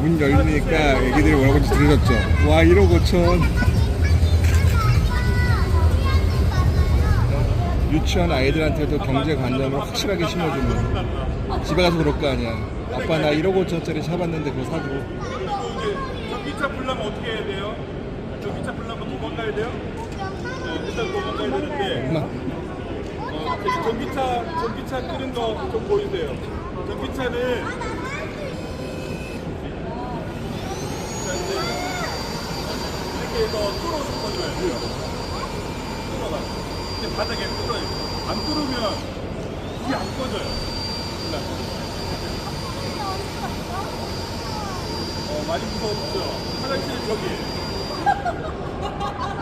문 열리니까 애기들이 뭐라고 하는지 들으셨죠? 와 1억 5천 유치원 아이들한테도 경제관념을 확실하게 심어주는 집에 가서 그럴 거 아니야 아빠 나 1억 5천짜리 사봤는데 그거 사주고 전기차 불나면 어떻게 해야 돼요? 전기차 불나면 도망가야 돼요? 네, 일단 도망가야 되는데 엄마 어, 전기차 전기차 끄는 거 좀 보이세요. 전기차는 이렇게 해서 뚫어 섞어줘야 돼요. 뚫어봐. 근데 바닥에 뚫어요. 안 뚫으면 이게 안 꺼져요. 어, 많이 무서웠죠? 화장실 저기.